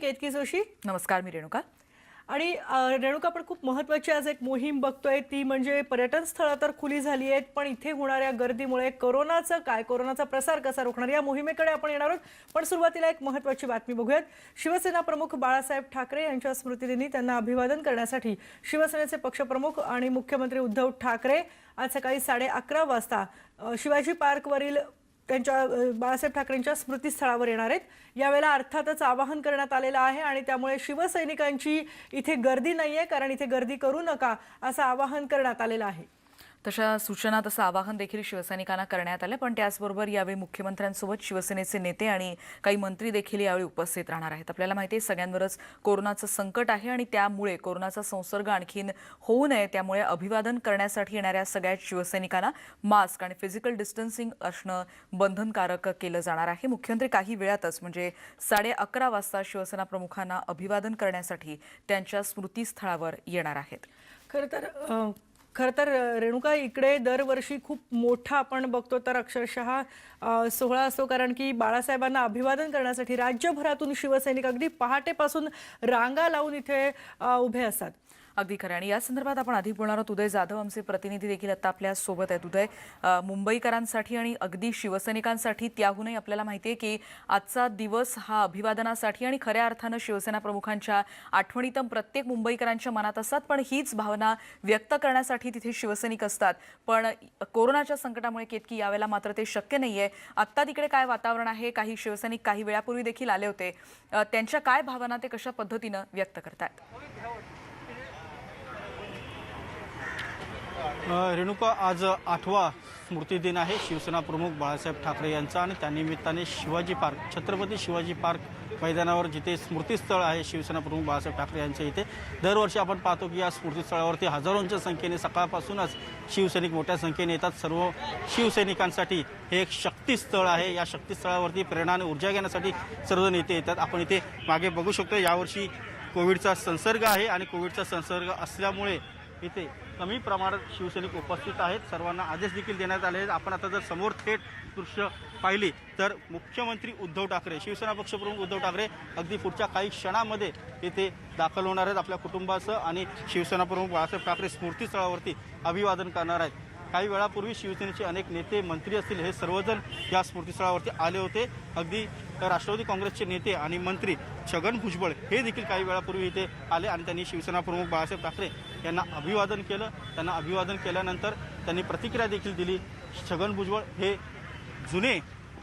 केतकी जोशी. नमस्कार मी रेणुका. आणि रेणुका पण खूप महत्वाची आज एक मोहीम बघतोय. ती म्हणजे पर्यटन स्थळं तर खुली झाली आहेत पण इथे होणाऱ्या गर्दीमुळे कोरोनाचं काय कोरोनाचा प्रसार कसा रोखणार या मोहिमेकडे आपण येणार आहोत. पण सुरुवातीला एक महत्वाची बातमी बघूयात. शिवसेना प्रमुख बाळासाहेब ठाकरे यांच्या स्मृतिदिनी त्यांना अभिवादन करण्यासाठी शिवसेनेचे पक्षप्रमुख आणि मुख्यमंत्री उद्धव ठाकरे आज सकाळी साडे अकरा वाजता शिवाजी पार्कवरील त्यांच्या बाळासाहेब ठाकरेंच्या स्मृतीस्थळावर येणार आहेत. यावेळेला अर्थातच आवाहन करण्यात आलेलं आहे आणि त्यामुळे शिवसैनिकांची इथे गर्दी नाही आहे कारण इथे गर्दी करू नका असं आवाहन करण्यात आलेलं आहे. तशा सूचना तसं आवाहन देखील शिवसैनिकांना करण्यात आलं. पण त्याचबरोबर यावेळी मुख्यमंत्र्यांसोबत शिवसेनेचे नेते आणि काही मंत्री देखील यावेळी उपस्थित राहणार आहेत. आपल्याला माहिती आहे सगळ्यांवरच कोरोनाचं संकट आहे आणि त्यामुळे कोरोनाचा संसर्ग आणखीन होऊ नये. त्यामुळे अभिवादन करण्यासाठी येणाऱ्या सगळ्या शिवसैनिकांना मास्क आणि फिजिकल डिस्टन्सिंग असणं बंधनकारक केलं जाणार आहे. मुख्यमंत्री काही वेळातच म्हणजे साडे अकरा वाजता शिवसेना प्रमुखांना अभिवादन करण्यासाठी त्यांच्या स्मृतीस्थळावर येणार आहेत. खरं तर खरं तर रेणुका इकडे दरवर्षी खूप मोठा आपण बघतो तर अक्षरशः सोहळा असतो. कारण की बाळासाहेबांना अभिवादन करण्यासाठी राज्यभरातून शिवसैनिक अगदी पहाटेपासून रांगा लावून इथे उभे असतात. अगदी खरं आणि या संदर्भात आपण अधिक बोलणार आहोत उदय जाधव आमचे प्रतिनिधी देखील आता आपल्यासोबत आहेत. उदय मुंबईकरांसाठी आणि अगदी शिवसैनिकांसाठी त्याहूनही आपल्याला माहिती आहे की आजचा दिवस हा अभिवादनासाठी आणि खऱ्या अर्थानं शिवसेना प्रमुखांच्या आठवणीतम प्रत्येक मुंबईकरांच्या मनात असतात. पण हीच भावना व्यक्त करण्यासाठी तिथे शिवसैनिक असतात. पण कोरोनाच्या संकटामुळे केतकी यावेळेला मात्र ते शक्य नाहीये. आत्ता तिकडे काय वातावरण आहे? काही शिवसैनिक काही वेळापूर्वी देखील आले होते. त्यांच्या काय भावना ते कशा पद्धतीनं व्यक्त करतायत? रेणुका आज आठवा स्मृती दिन आहे. शिवसेना प्रमुख बाळासाहेब ठाकरे यांचा आणि त्यानिमित्ताने शिवाजी पार्क छत्रपती शिवाजी पार्क मैदानावर जिथे स्मृतीस्थळ आहे शिवसेना प्रमुख बाळासाहेब ठाकरे यांच्या इथे. दरवर्षी आपण पाहतो की या स्मृतीस्थळावरती हजारोंच्या संख्येने सकाळपासूनच शिवसैनिक मोठ्या संख्येने येतात. सर्व शिवसैनिकांसाठी हे एक शक्तीस्थळ आहे. या शक्तीस्थळावरती प्रेरणा आणि ऊर्जा घेण्यासाठी सर्वजण इथे येतात. आपण इथे मागे बघू शकतो यावर्षी कोविडचा संसर्ग आहे आणि कोविडचा संसर्ग असल्यामुळे इथे कमी प्रमाणात शिवसैनिक उपस्थित आहेत. सर्वांना आदेश देखील देण्यात आले आहेत. आपण आता जर समोर थेट दृश्य पाहिली तर मुख्यमंत्री उद्धव ठाकरे शिवसेना पक्षप्रमुख उद्धव ठाकरे अगदी पुढच्या काही क्षणामध्ये इथे दाखल होणार आहेत. आपल्या कुटुंबासह आणि शिवसेना प्रमुख बाळासाहेब ठाकरे स्मृतीस्थळावरती अभिवादन करणार आहेत. काही वेळापूर्वी शिवसेनेचे अनेक नेते मंत्री असतील हे सर्वजण या स्मृतीस्थळावरती आले होते. अगदी राष्ट्रवादी काँग्रेसचे नेते आणि मंत्री छगन भुजबळ हे देखील काही वेळापूर्वी इथे आले आणि त्यांनी शिवसेना प्रमुख बाळासाहेब ठाकरे यांना अभिवादन केलं. त्यांना अभिवादन केल्यानंतर त्यांनी प्रतिक्रिया देखील दिली. छगन भुजबळ हे जुने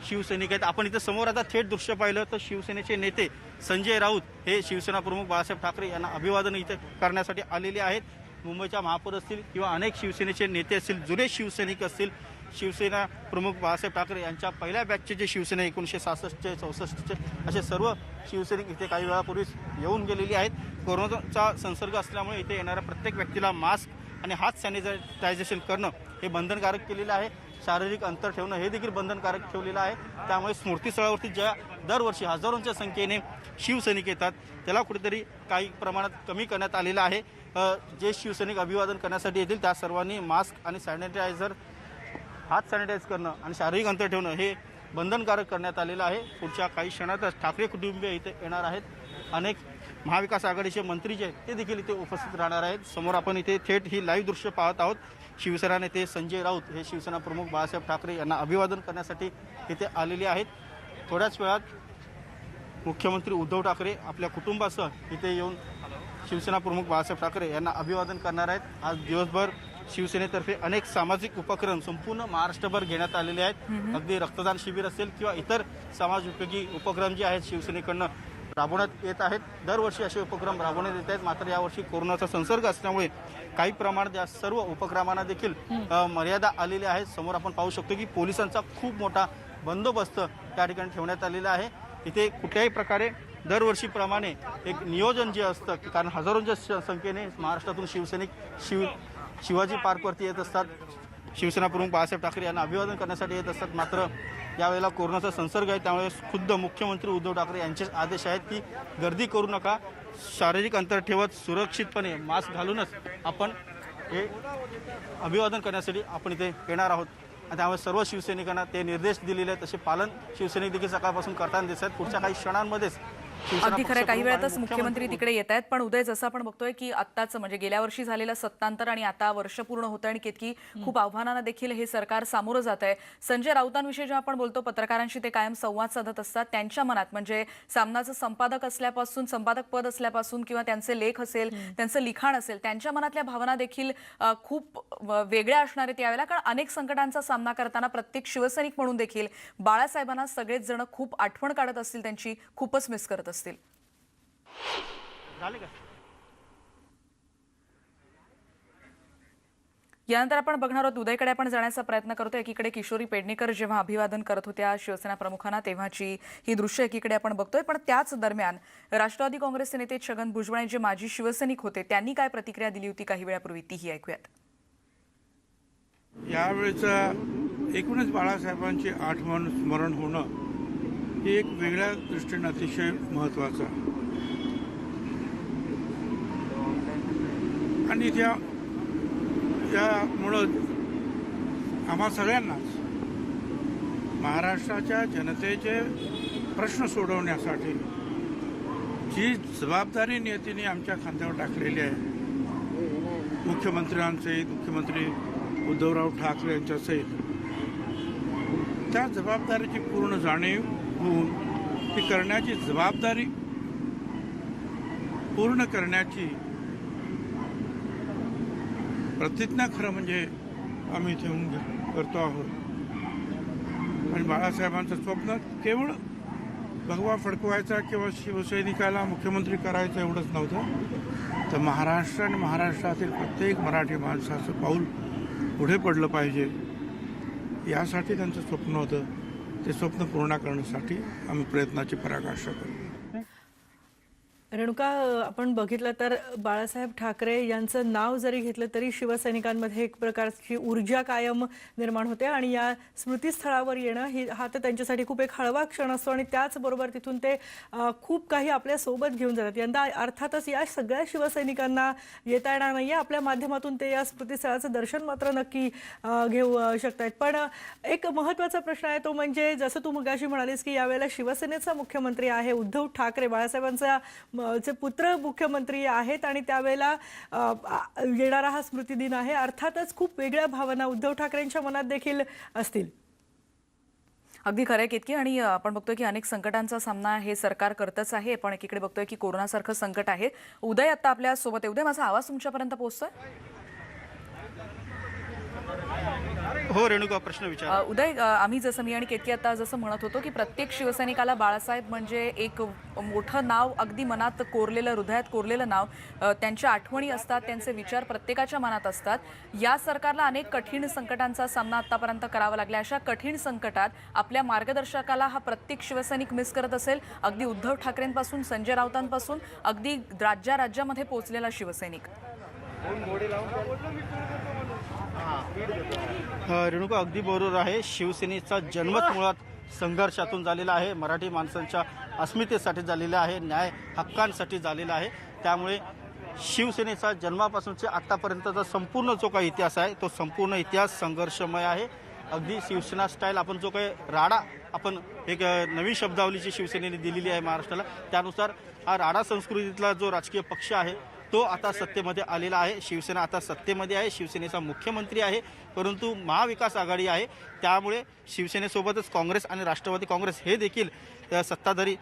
शिवसैनिक आहेत. आपण इथं समोर आता थेट दृश्य पाहिलं तर शिवसेनेचे नेते संजय राऊत हे शिवसेना प्रमुख बाळासाहेब ठाकरे यांना अभिवादन इथे करण्यासाठी आलेले आहेत. मुंबईच्या महापौर असतील किंवा अनेक शिवसेनेचे नेते असतील जुने शिवसैनिक असतील शिवसेना प्रमुख बाळासाहेब ठाकरे यांच्या पहिल्या बॅचचे जे शिवसेना एकोणीसशे सहासष्टचे चौसष्टचे असे सर्व शिवसैनिक इथे काही वेळापूर्वीच येऊन गेलेले आहेत. कोरोनाचा संसर्ग असल्यामुळे इथे येणाऱ्या प्रत्येक व्यक्तीला मास्क आणि हात सॅनिटायझेशन करणं हे बंधनकारक केलेलं आहे. शारीरिक अंतर ठेवणं हे देखील बंधनकारक ठेवलेलं आहे. त्यामुळे स्मृतीस्थळावरती ज्या दरवर्षी हजारोंच्या संख्येने शिवसैनिक येतात त्याला कुठेतरी काही प्रमाणात कमी करण्यात आलेलं आहे. जे शिवसैनिक अभिवादन करण्यासाठी येतील त्या सर्वांनी मास्क आणि सॅनिटायझर हात सॅनिटाईज करणं आणि शारीरिक अंतर ठेवणं हे बंधनकारक करण्यात आलेलं आहे. पुढच्या काही क्षणातच ठाकरे कुटुंबीय इथे येणार आहेत. अनेक महाविकास आघाडीचे मंत्री जे आहेत ते देखील इथे उपस्थित राहणार आहेत. समोर आपण इथे थेट ही लाईव्ह दृश्य पाहत आहोत. शिवसेना नेते संजय राऊत हे शिवसेना प्रमुख बाळासाहेब ठाकरे यांना अभिवादन करण्यासाठी इथे आलेले आहेत. थोड्याच वेळात मुख्यमंत्री उद्धव ठाकरे आपल्या कुटुंबासह इथे येऊन शिवसेना प्रमुख बाळासाहेब ठाकरे यांना अभिवादन करणार आहेत. आज दिवसभर शिवसेनेतर्फे अनेक सामाजिक उपक्रम संपूर्ण महाराष्ट्रभर घेण्यात आलेले आहेत. अगदी रक्तदान शिबिर असेल किंवा इतर समाज उपयोगी उपक्रम जे आहेत शिवसेनेकडनं राबवण्यात येत आहेत. दरवर्षी असे उपक्रम राबवण्यात येत आहेत. मात्र यावर्षी कोरोनाचा संसर्ग असल्यामुळे काही प्रमाणात या सर्व उपक्रमांना देखील मर्यादा आलेली आहे. समोर आपण पाहू शकतो की पोलिसांचा खूप मोठा बंदोबस्त त्या ठिकाणी ठेवण्यात आलेला आहे. इथे कुठल्याही प्रकारे दरवर्षीप्रमाणे एक नियोजन जे असतं कारण हजारोंच्या संख्येने महाराष्ट्रातून शिवसैनिक शिव शिवाजी पार्कवरती येत असतात. शिवसेना प्रमुख बाळासाहेब ठाकरे यांना अभिवादन करण्यासाठी येत असतात. मात्र यावेळेला कोरोनाचा संसर्ग आहे त्यामुळे खुद्द मुख्यमंत्री उद्धव ठाकरे यांचे आदेश आहेत की गर्दी करू नका. शारीरिक अंतर ठेवत सुरक्षितपणे मास्क घालूनच आपण हे अभिवादन करण्यासाठी आपण इथे येणार आहोत. आणि त्यामुळे सर्व शिवसैनिकांना ते निर्देश दिलेले आहेत. तसे पालन शिवसैनिक देखील सकाळपासून करताना दिसत आहेत. पुढच्या काही क्षणांमध्येच अगदी खरं. काही वेळातच मुख्यमंत्री तिकडे येत आहेत. पण उदय जसं आपण बघतोय की आत्ताच म्हणजे गेल्या वर्षी झालेलं सत्तांतर आणि आता वर्ष पूर्ण होतं आणि कितकी खूप आव्हानांना देखील हे सरकार सामोरं जात आहे. संजय राऊतांविषयी जेव्हा आपण बोलतो पत्रकारांशी ते कायम संवाद साधत असतात. त्यांच्या मनात म्हणजे सामनाचं संपादक असल्यापासून संपादक पद असल्यापासून किंवा त्यांचे लेख असेल त्यांचं लिखाण असेल त्यांच्या मनातल्या भावना देखील खूप वेगळ्या असणार आहेत यावेळेला कारण अनेक संकटांचा सामना करताना प्रत्येक शिवसैनिक म्हणून देखील बाळासाहेबांना सगळेच जण खूप आठवण काढत असतील त्यांची खूपच मिस करत असतील. झाले का? यानंतर आपण बघणार आहोत उदयकडे आपण जाण्याचा प्रयत्न करतो एकीकडे किशोरी पेडणेकर जेव्हा अभिवादन करत होत्या शिवसेना प्रमुखांना तेव्हाची ही दृश्य एकीकडे आपण बघतोय. पण त्याच दरम्यान राष्ट्रवादी काँग्रेसचे नेते छगन भुजबळ जे माजी शिवसैनिक होते त्यांनी काय प्रतिक्रिया दिली होती काही वेळापूर्वी? तीही ऐकूयात. यावेळेचा एकूणच बाळासाहेबांची आठवण स्मरण होणं हे एक वेगळ्या दृष्टीने अतिशय महत्त्वाचं आहे. आणि त्या त्यामुळं आम्हा सगळ्यांनाच महाराष्ट्राच्या जनतेचे प्रश्न सोडवण्यासाठी जी जबाबदारी नियतीने आमच्या खांद्यावर टाकलेली आहे मुख्यमंत्र्यांसहित मुख्यमंत्री उद्धवराव ठाकरे यांच्यासहित त्या जबाबदारीची पूर्ण जाणीव होऊन ती करण्याची जबाबदारी पूर्ण करण्याची प्रतिज्ञा खरं म्हणजे आम्ही इथे येऊन घे- करतो आहोत. आणि बाळासाहेबांचं स्वप्न केवळ भगवा फडकवायचा किंवा शिवसैनिकाला मुख्यमंत्री करायचं एवढंच नव्हतं. तर महाराष्ट्र आणि महाराष्ट्रातील प्रत्येक मराठी माणसाचं पाऊल पुढे पडलं पाहिजे. यासाठी त्यांचं स्वप्न होतं. ते स्वप्न पूर्ण करण्यासाठी आम्ही प्रयत्नाची पराकाष्ठा करू. रेणुका आपण बघितलं तर बाळासाहेब ठाकरे यांचं नाव जरी घेतलं तरी शिवसैनिकांमध्ये एक प्रकारची ऊर्जा कायम निर्माण होते आणि या स्मृतीस्थळावर येणं ही हा तर त्यांच्यासाठी खूप एक हळवा क्षण असतो आणि त्याचबरोबर तिथून ते खूप काही आपल्यासोबत घेऊन जातात. यंदा अर्थातच या सगळ्या शिवसैनिकांना येता येणार नाही आहे आपल्या माध्यमातून ते या स्मृतीस्थळाचं दर्शन मात्र नक्की घेऊ शकत आहेत पण एक महत्त्वाचा प्रश्न आहे तो म्हणजे जसं तू मगाशी म्हणालीस की यावेळेला शिवसेनेचा मुख्यमंत्री आहे उद्धव ठाकरे. बाळासाहेबांचा चे पुत्र मुख्यमंत्री आहेत आणि त्यावेळेला येणारा हा स्मृती दिन आहे. अर्थातच खूप वेगळ्या भावना उद्धव ठाकरेंच्या मनात देखील असतील. अगदी खरं आहे केतकी. आणि आपण बघतोय की अनेक संकटांचा सामना हे सरकार करतच आहे. पण एकीकडे बघतोय की कोरोनासारखं संकट आहे. उदय आता आपल्यासोबत आहे. उदय माझा आवाज तुमच्यापर्यंत पोहोचतोय? हो रेणुका प्रश्न विचार. उदय आम्ही जसं मी आणि केतकी आता जसं म्हणत होतो की प्रत्येक शिवसैनिकाला बाळासाहेब म्हणजे एक मोठं नाव अगदी मनात कोरलेलं हृदयात कोरलेलं नाव त्यांच्या आठवणी असतात त्यांचे विचार प्रत्येकाच्या मनात असतात. या सरकारला अनेक कठीण संकटांचा सामना आतापर्यंत करावा लागला. अशा कठीण संकटात आपल्या मार्गदर्शकाला हा प्रत्येक शिवसैनिक मिस करत असेल. अगदी उद्धव ठाकरेंपासून संजय राऊतांपासून अगदी राज्या राज्यामध्ये पोहोचलेला शिवसैनिक. रेणुका अगदी बरोबर आहे. शिवसेनेचा जन्मच मुळात संघर्षातून झालेला आहे. मराठी माणसांच्या अस्मितेसाठी झालेला आहे. न्याय हक्कांसाठी झालेला आहे. त्यामुळे शिवसेनेचा जन्मापासूनचे आत्तापर्यंतचा संपूर्ण जो काही इतिहास आहे तो संपूर्ण इतिहास संघर्षमय आहे. अगदी शिवसेना स्टाईल आपण जो काही राडा आपण एक नवी शब्दावलीची शिवसेनेने दिलेली आहे महाराष्ट्राला. त्यानुसार हा राडा संस्कृतीतला जो राजकीय पक्ष आहे तो आता सत्तेमध्ये आलेला आहे. शिवसेना आता सत्तेमध्ये आहे. शिवसेनेचा मुख्यमंत्री आहे. परंतु महाविकास आघाडी आहे. त्यामुळे शिवसेनेसोबतच काँग्रेस आणि राष्ट्रवादी काँग्रेस हे देखील सत्ताधारी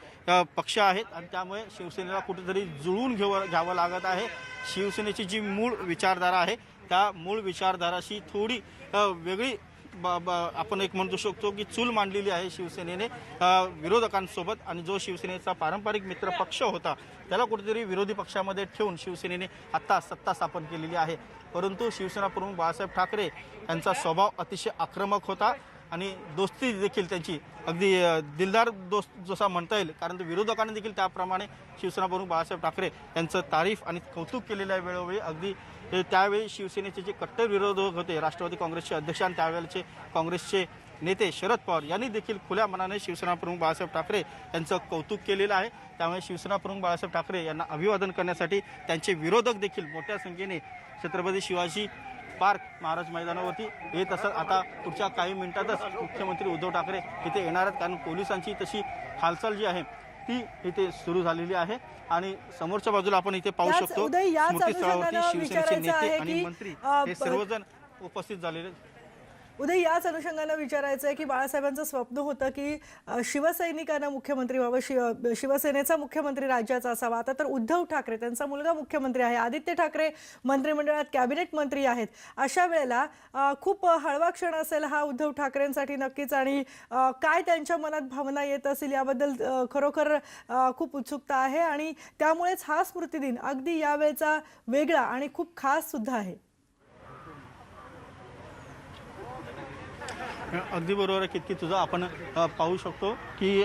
पक्ष आहेत. आणि त्यामुळे शिवसेनेला कुठेतरी जुळवून घेव घ्यावं लागत आहे. शिवसेनेची जी मूळ विचारधारा आहे त्या मूळ विचारधाराशी थोडी वेगळी आपण एक म्हणू शकतो की चूल मांडलेली आहे शिवसेनेने विरोधकांसोबत आणि जो शिवसेनेचा पारंपरिक मित्र पक्ष होता त्याला कुठेतरी विरोधी पक्षामध्ये ठेवून शिवसेनेने आत्ता सत्ता स्थापन केलेली आहे. परंतु शिवसेना प्रमुख बाळासाहेब ठाकरे यांचा स्वभाव अतिशय आक्रमक होता आणि दोस्ती देखील त्यांची अगदी दिलदार दोस्त जसा म्हणता येईल कारण विरोधकांनी देखील त्याप्रमाणे शिवसेना प्रमुख बाळासाहेब ठाकरे यांचं तारीफ आणि कौतुक केलेलं आहे वेळोवेळी अगदी ते त्यावेळी शिवसेनेचे जे कट्टर विरोधक होते राष्ट्रवादी काँग्रेसचे अध्यक्ष आणि त्यावेळेचे काँग्रेसचे नेते शरद पवार यांनी देखील खुल्या मनाने शिवसेना प्रमुख बाळासाहेब ठाकरे यांचं कौतुक केलेलं आहे. त्यामुळे शिवसेना प्रमुख बाळासाहेब ठाकरे यांना अभिवादन करण्यासाठी त्यांचे विरोधक देखील मोठ्या संख्येने छत्रपती शिवाजी पार्क महाराज मैदानावरती येत असत. आता पुढच्या काही मिनिटातच मुख्यमंत्री उद्धव ठाकरे इथे येणार आहेत. कारण पोलिसांची तशी हालचाल जी आहे ती इथे सुरू झालेली आहे. आणि समोरच्या बाजूला आपण इथे पाहू शकतो स्मृतीस्थळावरती शिवसेनेचे नेते आणि मंत्री हे सर्वजण उपस्थित झालेले उद्या याच अनुषंगानं विचारायचं आहे की बाळासाहेबांचं स्वप्न होतं की शिवसैनिकांना मुख्यमंत्री व्हावं शिव शिवसेनेचा मुख्यमंत्री राज्याचा असावा. आता तर उद्धव ठाकरे त्यांचा मुलगा मुख्यमंत्री आहे. आदित्य ठाकरे मंत्रिमंडळात कॅबिनेट मंत्री आहेत. अशा वेळेला खूप हळवा क्षण असेल हा उद्धव ठाकरेंसाठी नक्कीच आणि काय त्यांच्या मनात भावना येत असेल याबद्दल खरोखर खूप उत्सुकता आहे आणि त्यामुळेच हा स्मृतिदिन अगदी यावेळेचा वेगळा आणि खूप खास सुद्धा आहे. अगदी बरोबर आहे कितकी तुझं आपण पाहू शकतो की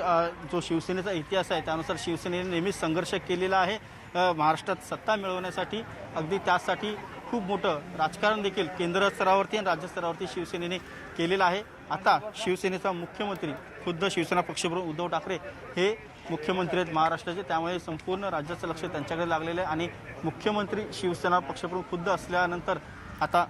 जो शिवसेनेचा इतिहास आहे त्यानुसार शिवसेनेने नेहमीच संघर्ष केलेला आहे. महाराष्ट्रात सत्ता मिळवण्यासाठी अगदी त्यासाठी खूप मोठं राजकारण देखील केंद्र स्तरावरती आणि राज्य स्तरावरती शिवसेनेने केलेलं आहे. आता शिवसेनेचा मुख्यमंत्री खुद्द शिवसेना पक्षप्रमुख उद्धव ठाकरे हे मुख्यमंत्री आहेत महाराष्ट्राचे. त्यामुळे संपूर्ण राज्याचं लक्ष त्यांच्याकडे लागलेलं आहे. आणि मुख्यमंत्री शिवसेना पक्षप्रमुख खुद्द असल्यानंतर आता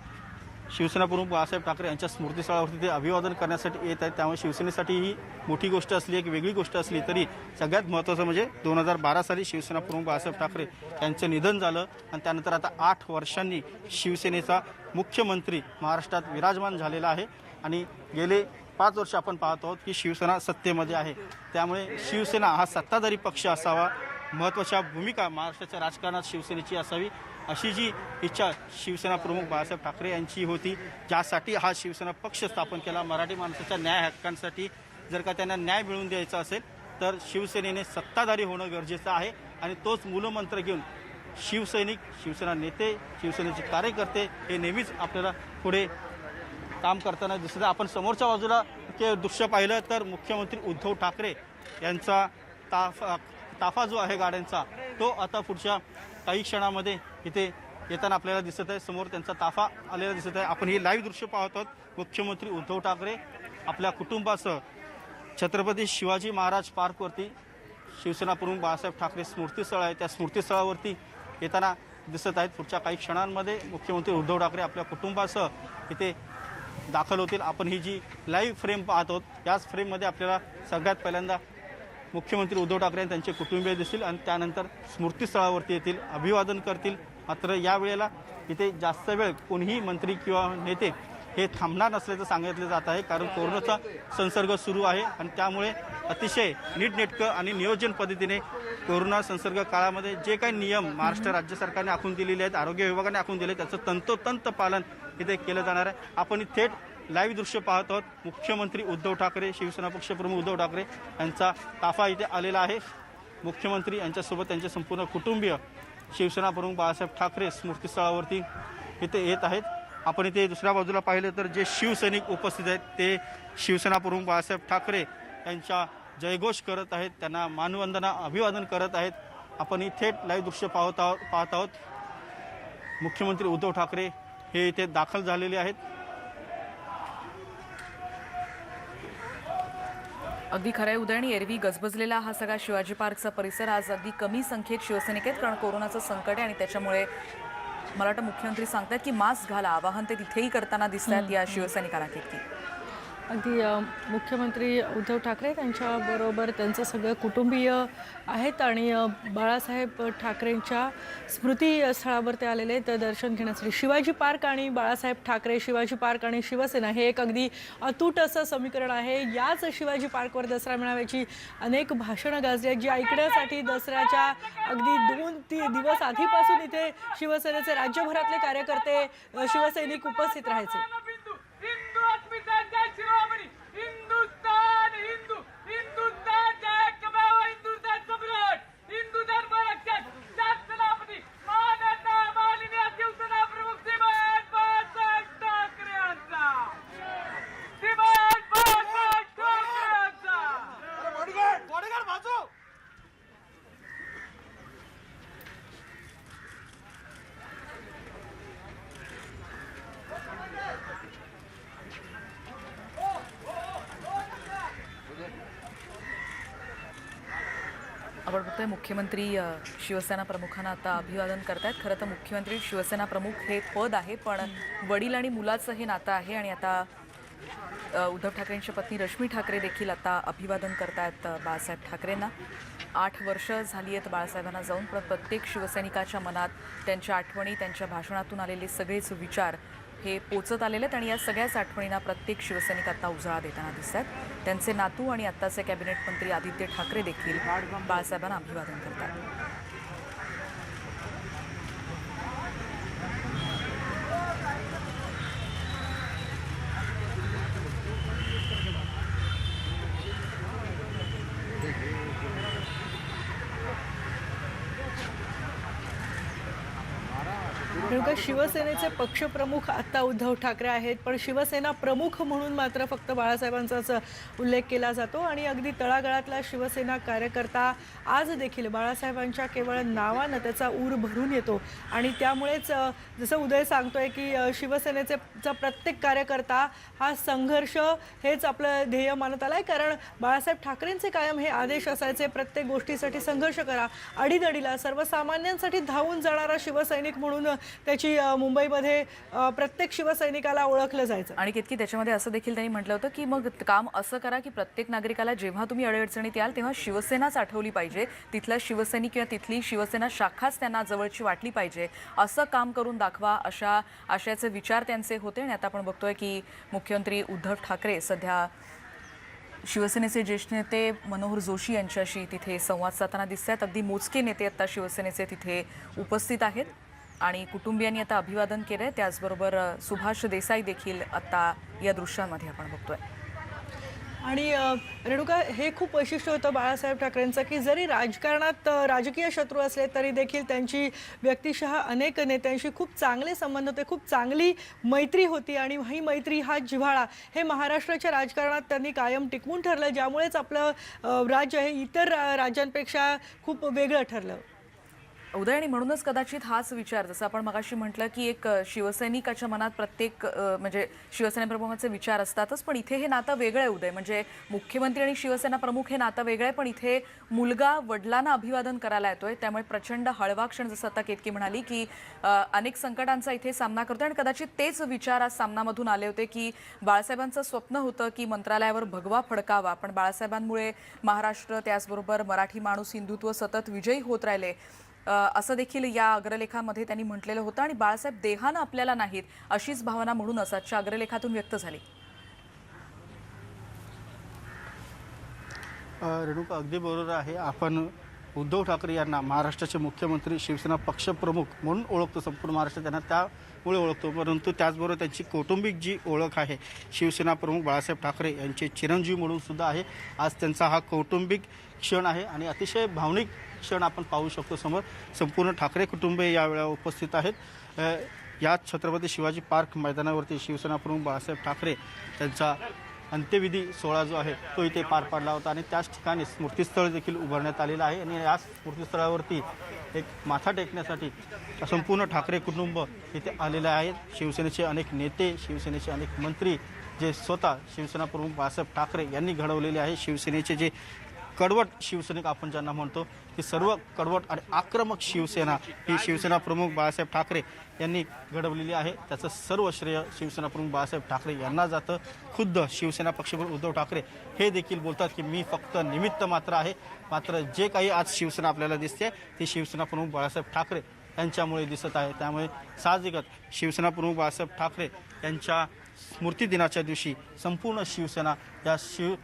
शिवसेना प्रमुख बाळासाहेब ठाकरे यांच्या स्मृतीस्थळावरती ते अभिवादन करण्यासाठी येत आहेत. त्यामुळे शिवसेनेसाठी ही मोठी गोष्ट असली एक वेगळी गोष्ट असली तरी सगळ्यात महत्त्वाचं म्हणजे दोन हजार बारा साली शिवसेना प्रमुख बाळासाहेब ठाकरे यांचं निधन झालं आणि त्यानंतर आता आठ वर्षांनी शिवसेनेचा मुख्यमंत्री महाराष्ट्रात विराजमान झालेला आहे. आणि गेले पाच वर्ष आपण पाहत आहोत की शिवसेना सत्तेमध्ये आहे. त्यामुळे शिवसेना हा सत्ताधारी पक्ष असावा. महत्त्वाच्या भूमिका महाराष्ट्राच्या राजकारणात शिवसेनेची असावी. अशी जी इच्छा शिवसेना प्रमुख बाळासाहेब ठाकरे यांची होती ज्यासाठी हा शिवसेना पक्ष स्थापन केला मराठी माणसाच्या न्याय हक्कांसाठी जर का त्यांना न्याय मिळवून द्यायचा असेल तर शिवसेनेने सत्ताधारी होणं गरजेचं आहे आणि तोच मूलमंत्र घेऊन शिवसैनिक शिवसेना नेते शिवसेनेचे कार्यकर्ते हे नेहमीच आपल्याला पुढे काम करताना दिसत आहे. आपण समोरच्या बाजूला ते दृश्य पाहिलं तर मुख्यमंत्री उद्धव ठाकरे यांचा ताफा ताफा जो आहे गाड्यांचा तो आता पुढच्या काही क्षणामध्ये इथे येताना आपल्याला दिसत आहे. समोर त्यांचा ताफा आलेला दिसत आहे. आपण हे लाईव्ह दृश्य पाहत आहोत. मुख्यमंत्री उद्धव ठाकरे आपल्या कुटुंबासह छत्रपती शिवाजी महाराज पार्कवरती शिवसेना प्रमुख बाळासाहेब ठाकरे स्मृतीस्थळ आहे. त्या स्मृतीस्थळावरती येताना दिसत आहेत. पुढच्या काही क्षणांमध्ये मुख्यमंत्री उद्धव ठाकरे आपल्या कुटुंबासह इथे दाखल होतील. आपण ही जी लाईव्ह फ्रेम पाहत आहोत याच फ्रेममध्ये आपल्याला सगळ्यात पहिल्यांदा मुख्यमंत्री उद्धव ठाकरे आणि त्यांचे कुटुंबीय दिसतील आणि त्यानंतर स्मृतीस्थळावरती येतील अभिवादन करतील. मात्र यावेळेला इथे जास्त वेळ कोणीही मंत्री किंवा नेते हे थांबणार नसल्याचं सांगितलं जात आहे. कारण कोरोनाचा संसर्ग सुरू आहे आणि त्यामुळे अतिशय नीटनेटकं आणि नियोजन पद्धतीने कोरोना संसर्ग काळामध्ये जे काही नियम महाराष्ट्र राज्य सरकारने आखून दिलेले आहेत आरोग्य विभागाने आखून दिले त्याचं तंतोतंत पालन इथे केलं जाणार आहे. आपण थेट लाईव्ह दृश्य पाहत आहोत मुख्यमंत्री उद्धव ठाकरे शिवसेना पक्षप्रमुख उद्धव ठाकरे यांचा ताफा इथे आलेला आहे. मुख्यमंत्री यांच्यासोबत त्यांचे संपूर्ण कुटुंबीय शिवसेना प्रमुख बाळासाहेब ठाकरे स्मृतीस्थळावरती इथे येत आहेत. आपण इथे दुसऱ्या बाजूला पाहिलं तर जे शिवसैनिक उपस्थित आहेत ते शिवसेना प्रमुख बाळासाहेब ठाकरे यांच्या जयघोष करत आहेत त्यांना मानवंदना अभिवादन करत आहेत. आपण ही थेट लाईव्ह दृश्य पाहत आहोत पाहत आहोत. मुख्यमंत्री उद्धव ठाकरे हे इथे दाखल झालेले आहेत. अगदी खरं आहे उदय आणि एरवी गजबजलेला हा सगळा शिवाजी पार्कचा परिसर. आज अगदी कमी संख्येत शिवसैनिक आहेत कारण कोरोनाचं संकट आहे आणि त्याच्यामुळे मला वाटतं मुख्यमंत्री सांगतात की मास्क घाला आवाहन ते तिथेही करताना दिसत आहेत या शिवसैनिकांना. किती अगदी मुख्यमंत्री उद्धव ठाकरे त्यांच्याबरोबर त्यांचं सगळं कुटुंबीय आहेत आणि बाळासाहेब ठाकरेंच्या स्मृतीस्थळावर ते आलेले आहेत. दर्शन घेण्यासाठी शिवाजी पार्क आणि बाळासाहेब ठाकरे शिवाजी पार्क आणि शिवसेना हे एक अगदी अतूट असं समीकरण आहे. याच शिवाजी पार्कवर दसरा मेळाव्याची अनेक भाषणं गाजली आहेत जी ऐकण्यासाठी दसऱ्याच्या अगदी दोन ती दिवस आधीपासून इथे शिवसेनेचे राज्यभरातले कार्यकर्ते शिवसैनिक उपस्थित राहायचे. आपण मुख्यमंत्री शिवसेना प्रमुखांना आता अभिवादन करतायत. खरं तर मुख्यमंत्री शिवसेना प्रमुख हे पद आहे पण वडील आणि मुलाचं हे नातं आहे आणि आता उद्धव ठाकरेंची पत्नी रश्मी ठाकरे देखील आता अभिवादन करतायत बाळासाहेब ठाकरेंना. आठ वर्ष झाली आहेत बाळासाहेबांना जाऊन पण प्रत्येक शिवसैनिकाच्या मनात त्यांच्या आठवणी त्यांच्या भाषणातून आलेले सगळेच विचार हे पोचत आलेले आहेत आणि या सगळ्याच आठवणींना प्रत्येक शिवसैनिक आता उजाळा देताना दिसत आहेत. त्यांचे नातू आणि आत्ताचे कॅबिनेट मंत्री आदित्य ठाकरे देखील बाळासाहेबांना अभिवादन करतात शिवसेनेचे पक्षप्रमुख आत्ता उद्धव ठाकरे आहेत पण शिवसेना प्रमुख म्हणून मात्र फक्त बाळासाहेबांचाच उल्लेख केला जातो आणि अगदी तळागाळातला शिवसेना कार्यकर्ता आज देखील बाळासाहेबांच्या केवळ नावानं त्याचा ऊर भरून येतो. आणि त्यामुळेच जसं उदय सांगतोय की शिवसेनेचे चा प्रत्येक कार्यकर्ता हा संघर्ष हेच आपलं ध्येय मानत आलाय. कारण बाळासाहेब ठाकरेंचे कायम हे आदेश असायचे प्रत्येक गोष्टीसाठी संघर्ष करा अडीदडीला सर्वसामान्यांसाठी धावून जाणारा शिवसैनिक म्हणून त्याची मुंबईमध्ये प्रत्येक शिवसैनिकाला ओळखलं जायचं. आणि कितकी त्याच्यामध्ये असं देखील त्यांनी म्हटलं होतं की मग काम असं करा की प्रत्येक नागरिकाला जेव्हा तुम्ही अडचणीत याल तेव्हा शिवसेनाच आठवली पाहिजे. तिथला शिवसैनिक किंवा तिथली शिवसेना शाखाच त्यांना जवळची वाटली पाहिजे. असं काम करून दाखवा अशा आशयाचे विचार त्यांचे होते. आणि आता आपण बघतोय की मुख्यमंत्री उद्धव ठाकरे सध्या शिवसेनेचे ज्येष्ठ नेते मनोहर जोशी यांच्याशी तिथे संवाद साधताना दिसत आहेत अगदी मोजके नेते आता शिवसेनेचे तिथे उपस्थित आहेत. आणि कुटुंबियांनी आता अभिवादन केलं आहे त्याचबरोबर सुभाष देसाई देखील आता या दृश्यांमध्ये आपण बघतोय. आणि रेणुका हे खूप वैशिष्ट्य होतं बाळासाहेब ठाकरेंचं की जरी राजकारणात राजकीय शत्रू असले तरी देखील त्यांची व्यक्तिशः अनेक नेत्यांशी खूप चांगले संबंध होते खूप चांगली मैत्री होती आणि ही मैत्री हा जिव्हाळा हे महाराष्ट्राच्या राजकारणात त्यांनी कायम टिकवून ठरलं ज्यामुळेच आपलं राज्य हे इतर राज्यांपेक्षा खूप वेगळं ठरलं. उदय आणि म्हणूनच कदाचित हाच विचार. जसं आपण मगाशी म्हटलं की एक शिवसैनिकाच्या मनात प्रत्येक म्हणजे शिवसेना विचार असतातच पण इथे हे नातं वेगळं आहे उदय. म्हणजे मुख्यमंत्री आणि शिवसेना प्रमुख हे नातं वेगळं आहे पण इथे मुलगा वडिलांना अभिवादन करायला येतोय त्यामुळे प्रचंड हळवा क्षण जसं आता केतकी म्हणाली की अनेक संकटांचा इथे सामना करतोय आणि कदाचित तेच विचार आज सामनामधून आले होते की बाळासाहेबांचं स्वप्न होतं की मंत्रालयावर भगवा फडकावा पण बाळासाहेबांमुळे महाराष्ट्र त्याचबरोबर मराठी माणूस हिंदुत्व सतत विजयी होत राहिले. असं देखील या अग्रलेखामध्ये त्यांनी म्हटलेलं होतं आणि बाळासाहेब देहानं आपल्याला नाहीत अशीच भावना म्हणून आजच्या अग्रलेखातून व्यक्त झाली. रेणुका अगदी बरोबर आहे. आपण उद्धव ठाकरे यांना महाराष्ट्राचे मुख्यमंत्री शिवसेना पक्षप्रमुख म्हणून ओळखतो संपूर्ण महाराष्ट्र त्यांना त्यामुळे ओळखतो. परंतु त्याचबरोबर त्यांची कौटुंबिक जी ओळख आहे शिवसेना प्रमुख बाळासाहेब ठाकरे यांचे चिरंजीव म्हणून सुद्धा आहे. आज त्यांचा हा कौटुंबिक क्षण आहे आणि अतिशय भावनिक क्षण आपण पाहू शकतो समोर. संपूर्ण ठाकरे कुटुंब यावेळेला उपस्थित आहेत. या छत्रपती शिवाजी पार्क मैदानावरती शिवसेना प्रमुख बाळासाहेब ठाकरे त्यांचा अंत्यविधी सोहळा जो आहे तो इथे पार पडला होता. आणि त्याच ठिकाणी स्मृतीस्थळ देखील उभारण्यात आलेलं आहे. आणि या स्मृतीस्थळावरती एक माथा टेकण्यासाठी संपूर्ण ठाकरे कुटुंब इथे आलेले आहेत. शिवसेनेचे अनेक नेते शिवसेनेचे अनेक मंत्री जे स्वतः शिवसेना प्रमुख बाळासाहेब ठाकरे यांनी घडवलेले आहे. शिवसेनेचे जे कडवट शिवसैनिक आपण ज्यांना म्हणतो की सर्व कडवट आणि आक्रमक शिवसेना ही शिवसेना प्रमुख बाळासाहेब ठाकरे यांनी घडवलेली आहे. त्याचं सर्व श्रेय शिवसेना प्रमुख बाळासाहेब ठाकरे यांना जातं. खुद्द शिवसेना पक्षप्रमुख उद्धव ठाकरे हे देखील बोलतात की मी फक्त निमित्त मात्र आहे. मात्र जे काही आज शिवसेना आपल्याला दिसते ती शिवसेना प्रमुख बाळासाहेब ठाकरे यांच्यामुळे दिसत आहे. त्यामुळे साहजिकच शिवसेना प्रमुख बाळासाहेब ठाकरे यांच्या स्मृतिदिनाच्या दिवशी संपूर्ण शिवसेना या शिव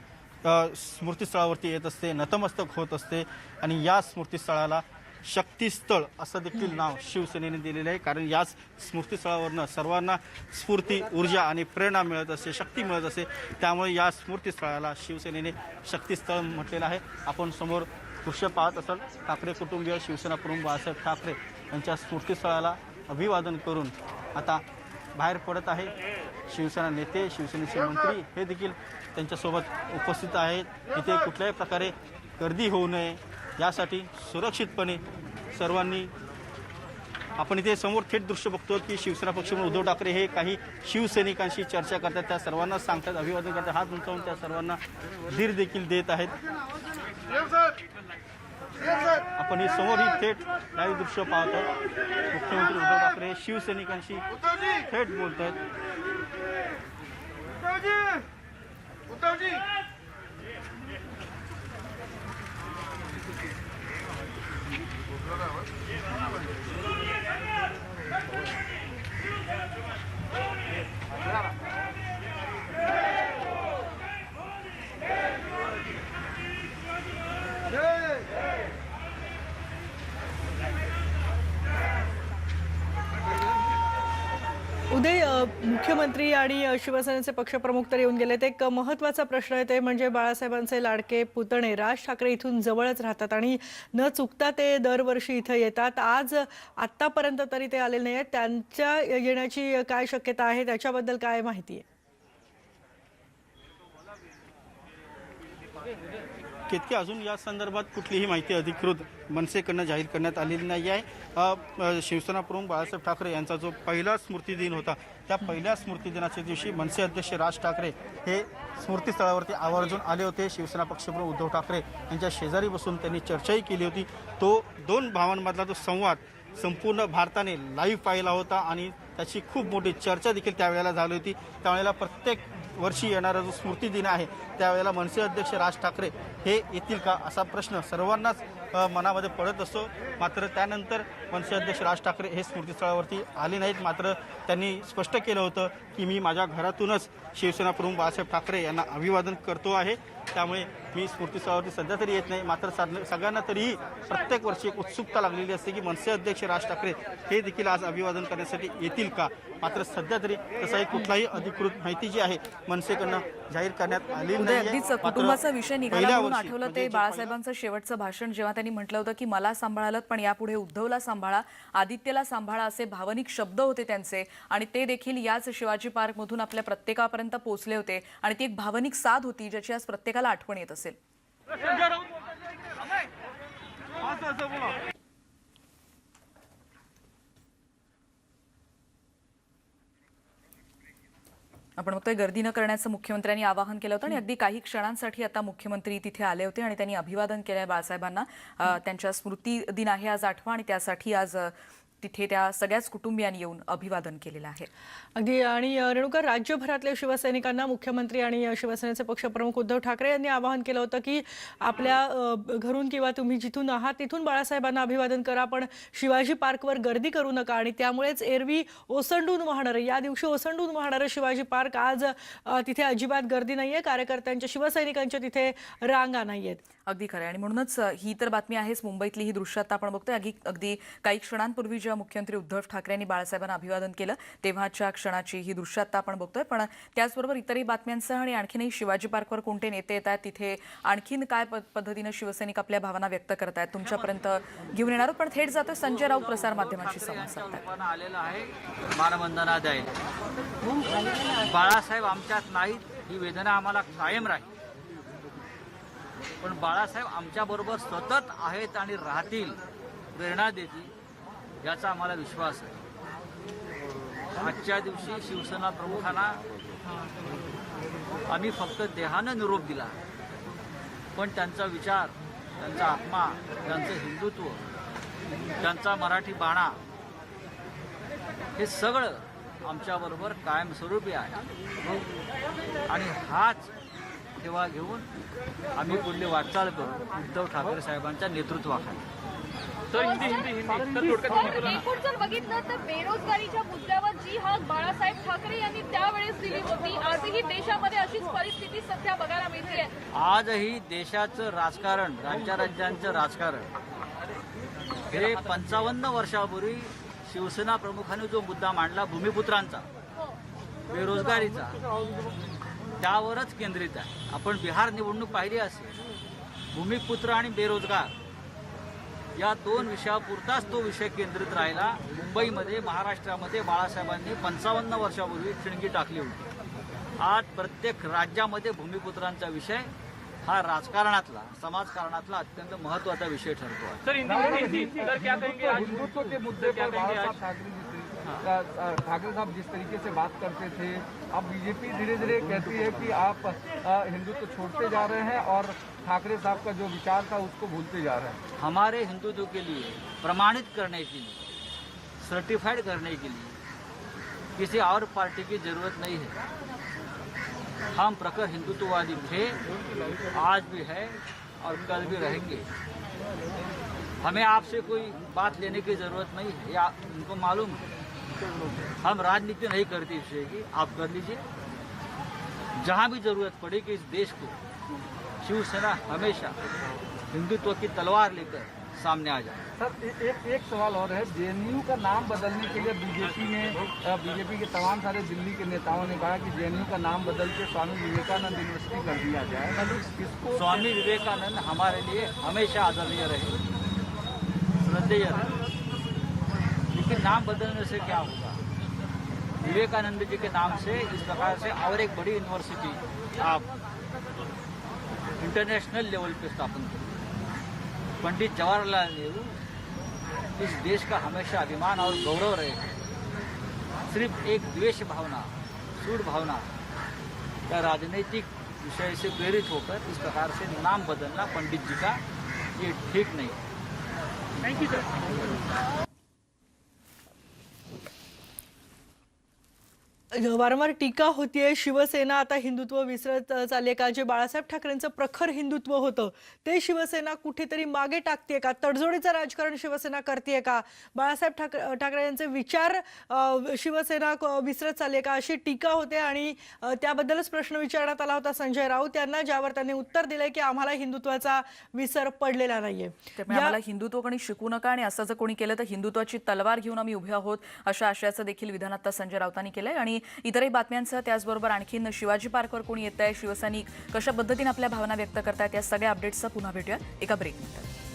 स्मृतीस्थळावरती येत असते नतमस्तक होत असते आणि या स्मृतीस्थळाला शक्तीस्थळ असं देखील नाव शिवसेनेने दिलेलं आहे. कारण याच स्मृतीस्थळावरनं सर्वांना स्फूर्ती ऊर्जा आणि प्रेरणा मिळत असते शक्ती मिळत असते त्यामुळे या स्मृतीस्थळाला शिवसेनेने शक्तीस्थळ म्हटलेलं आहे. आपण समोर दृश्य पाहत असाल ठाकरे कुटुंबीय शिवसेना प्रमुख बाळासाहेब ठाकरे यांच्या स्मृतीस्थळाला अभिवादन करून आता बाहेर पडत आहे. शिवसेना नेते शिवसेनेचे मंत्री हे देखील त्यांच्यासोबत उपस्थित आहेत. इथे कुठल्याही प्रकारे गर्दी होऊ नये. यासाठी सुरक्षितपणे सर्वांनी आपण इथे समोर थेट दृश्य बघतो की शिवसेना पक्ष म्हणून उद्धव ठाकरे हे काही शिवसैनिकांशी चर्चा करतात. त्या सर्वांना सांगतात अभिवादन करतात. हात उंचावून त्या सर्वांना धीर देखील देत आहेत. आपण ही समोर ही थेट लाईव्ह दृश्य पाहतो मुख्यमंत्री उद्धव ठाकरे शिवसैनिकांशी थेट बोलत आहेत उदय मुख्यमंत्री आणि शिवसेनेचे पक्षप्रमुख तर येऊन गेलेत. एक महत्त्वाचा प्रश्न आहे ते म्हणजे बाळासाहेबांचे लाडके पुतणे राज ठाकरे इथून जवळच राहतात आणि न चुकता ते दरवर्षी इथं येतात. आज आत्तापर्यंत तरी ते आलेले नाही आहेत त्यांच्या येण्याची काय शक्यता आहे? त्याच्याबद्दल काय माहिती आहे? केतकी अजून या संदर्भात कुठलीही माहिती अधिकृत मनसेकडनं जाहीर करण्यात आलेली नाही आहे. शिवसेना प्रमुख बाळासाहेब ठाकरे यांचा जो पहिला स्मृतिदिन होता त्या पहिल्या स्मृतिदिनाच्या दिवशी मनसे अध्यक्ष राज ठाकरे हे स्मृतीस्थळावरती आवर्जून आले होते. शिवसेना पक्षप्रमुख उद्धव ठाकरे यांच्या शेजारी बसून त्यांनी चर्चाही केली होती. तो दोन भावांमधला जो संवाद संपूर्ण भारताने लाईव्ह पाहिला होता आणि त्याची खूप मोठी चर्चा देखील त्यावेळेला झाली होती. त्यावेळेला प्रत्येक वर्षी येणारा जो स्मृती दिन आहे त्यावेळेला मनसे अध्यक्ष राज ठाकरे हे येतील का असा प्रश्न सर्वांनाच मनामध्ये पडत असतो. मात्र त्यानंतर मनसे अध्यक्ष राज ठाकरे हे स्मृतीस्थळावरती आले नाहीत. मात्र त्यांनी स्पष्ट केलं होतं की मी माझ्या घरातूनच शिवसेना प्रमुख बाळासाहेब ठाकरे यांना अभिवादन करतो आहे. त्यामुळे मी स्मृतीस्थळावरती सध्या तरी येत नाही. मात्र साध- सगळ्यांना तरीही प्रत्येक वर्षी एक उत्सुकता लागलेली असते की मनसे अध्यक्ष राज ठाकरे हे देखील आज अभिवादन करण्यासाठी येतील का? मात्र सध्या तरी तसाही कुठलाही अधिकृत माहिती जी आहे मनसेकडनं जाहीर करण्यात. अगदीच मात्र कुटुंबाचा विषय निघाला म्हणून आठवलं म्हणजे ते बाळासाहेबांचं शेवटचं भाषण जेव्हा त्यांनी म्हटलं होतं की मला सांभाळालं पण यापुढे उद्धवला सांभाळा आदित्यला सांभाळा असे भावनिक शब्द होते त्यांचे आणि ते देखील याच शिवाजी पार्क मधून आपल्या प्रत्येकापर्यंत पोहोचले होते आणि ती एक भावनिक साध होती ज्याची आज प्रत्येकाला आठवण येत असेल. आपण बघतोय गर्दी न करण्याचं मुख्यमंत्र्यांनी आवाहन केलं होतं आणि अगदी काही क्षणांसाठी आता मुख्यमंत्री तिथे आले होते आणि त्यांनी अभिवादन केलं बाळासाहेबांना. त्यांच्या स्मृती दिन आहे आज आठवा आणि त्यासाठी आज तिथे त्या सगळ्याच कुटुंबियांनी येऊन अभिवादन केलेलं आहे. अगदी आणि रेणुका राज्यभरातल्या शिवसैनिकांना मुख्यमंत्री आणि शिवसेनेचे पक्षप्रमुख उद्धव ठाकरे यांनी आवाहन केलं होतं की आपल्या घरून किंवा तुम्ही जिथून आहात तिथून बाळासाहेबांना अभिवादन करा पण शिवाजी पार्कवर गर्दी करू नका आणि त्यामुळेच एरवी ओसंडून वाहणारं या दिवशी ओसंडून वाहणारं शिवाजी पार्क आज तिथे अजिबात गर्दी नाहीये कार्यकर्त्यांच्या शिवसैनिकांच्या तिथे रांगा नाहीयेत. अगदी खरं आणि म्हणूनच ही तर बातमी आहेच मुंबईतली ही दृश्य आता आपण बघतोय. अगदी अगदी काही क्षणांपूर्वी जेव्हा मुख्यमंत्री उद्धव ठाकरे यांनी बाळासाहेबांना अभिवादन केलं. तेव्हाच्या क्षणाची ही दृश्य आता आपण बघतोय. पण त्याचबरोबर इतरही बातम्यांसह आणि आणखीनही शिवाजी पार्कवर कोणते नेते येत आहेत तिथे आणखीन काय पद्धतीनं शिवसैनिक आपल्या भावना व्यक्त करत आहेत तुमच्यापर्यंत घेऊन येणार पण थेट जातो संजय राऊत प्रसार माध्यमांशी संवाद साधतायत आलेला आहे मानवंदना द्यायला बाळासाहेब आमच्यात नाहीत ही वेदना आम्हाला कायम राहील. पण बाळासाहेब आमच्याबरोबर सतत आहेत आणि राहतील प्रेरणा देतील. याचा आम्हाला विश्वास आहे. आजच्या दिवशी शिवसेना प्रमुखांना आम्ही फक्त देहानं निरोप दिला. पण त्यांचा विचार त्यांचा आत्मा त्यांचं हिंदुत्व त्यांचा मराठी बाणा हे सगळं आमच्याबरोबर कायमस्वरूपी आहे. आणि हाच ठेवा घेऊन आम्ही पुढली वाटचाल करू उद्धव ठाकरे साहेबांच्या नेतृत्वाखाली. एकूण जर बघितलं तर बेरोजगारीच्या मुद्द्यावर जी हाक बाळासाहेब ठाकरे यांनी त्यावेळेस दिली होती आजही देशामध्ये अशीच परिस्थिती सध्या बघायला मिळते आजही देशाचं राजकारण राज्या राज्यांचं राजकारण हे पंचावन्न वर्षापूर्वी शिवसेना प्रमुखांनी जो मुद्दा मांडला भूमिपुत्रांचा बेरोजगारीचा त्यावरच केंद्रित आहे. आपण बिहार निवडणूक पाहिली असेल भूमिपुत्र आणि बेरोजगार या दोन विषयापुरताच तो विषय केंद्रित राहिला. मुंबईमध्ये महाराष्ट्रामध्ये बाळासाहेबांनी पंचावन्न वर्षापूर्वी ठिणगी टाकली होती. आज प्रत्येक राज्यामध्ये भूमिपुत्रांचा विषय हा राजकारणातला समाजकारणातला अत्यंत महत्त्वाचा विषय ठरतो आहे ठाकरे साहब जिस तरीके से बात करते थे, अब बीजेपी धीरे धीरे कहती है कि आप हिंदुत्व छोड़ते जा रहे हैं और ठाकरे साहब का जो विचार था उसको भूलते जा रहे हैं। हमारे हिंदुत्व के लिए, प्रमाणित करने के लिए सर्टिफाइड करने के लिए, किसी और पार्टी की ज़रूरत नहीं है। हम प्रखर हिंदुत्ववादी थे, आज भी है और कल भी रहेंगे। हमें आपसे कोई बात लेने की ज़रूरत नहीं है, या उनको मालूम है। हम राजनीति नहीं करते इस विषय की आप कर लीजिए। जहाँ भी ज़रूरत पड़ेगी इस देश को शिवसेना हमेशा हिंदुत्व की तलवार लेकर सामने आ जाए। सर एक एक सवाल और है जेएनयू का नाम बदलने के लिए बीजेपी ने बीजेपी के तमाम सारे दिल्ली के नेताओं ने कहा कि जेएनयू का नाम बदल के स्वामी विवेकानंद यूनिवर्सिटी कर दिया जाए। इसको स्वामी विवेकानंद हमारे लिए हमेशा आदरणीय रहे श्रद्धेय रहे। नाम बदलने से क्या होगा? विवेकानंद जी के नाम से इस प्रकार से और एक बड़ी यूनिवर्सिटी आप इंटरनेशनल लेवल पे स्थापन करें। पंडित जवाहरलाल नेहरू इस देश का हमेशा अभिमान और गौरव रहे सिर्फ़ एक द्वेष भावना, सूढ़ भावना या राजनीतिक विषय से प्रेरित होकर इस प्रकार से नाम बदलना पंडित जी का ये ठीक नहीं। है वारंवार टीका होतीये. शिवसेना आता हिंदुत्व विसरत चालले का? जे बाळासाहेब ठाकरेंचं प्रखर हिंदुत्व होतं ते शिवसेना कुठेतरी मागे टाकते का? तडजोडीचं राजकारण शिवसेना करते का? बाळासाहेब ठाक ठाकरे यांचे विचार शिवसेना क- विसरत चालले का? अशी टीका होते आणि त्याबद्दलच प्रश्न विचारण्यात आला होता संजय राऊत. यांना ज्यावर त्यांनी उत्तर दिलंय की आम्हाला हिंदुत्वाचा विसर पडलेला नाहीये. आम्हाला हिंदुत्व कोणी शिकू नका आणि असं जर कोणी केलं तर हिंदुत्वाची तलवार घेऊन आम्ही उभे आहोत अशा आशयाचं देखील विधान आता संजय राऊतांनी केलंय. आणि इतरही बातम्यांसह त्याचबरोबर आणखीन शिवाजी पार्कवर कोणी येत आहे शिवसैनिक कशा पद्धतीने आपल्या भावना व्यक्त करतायत या सगळ्या अपडेट्सचं पुन्हा भेटूया एका ब्रेकनंतर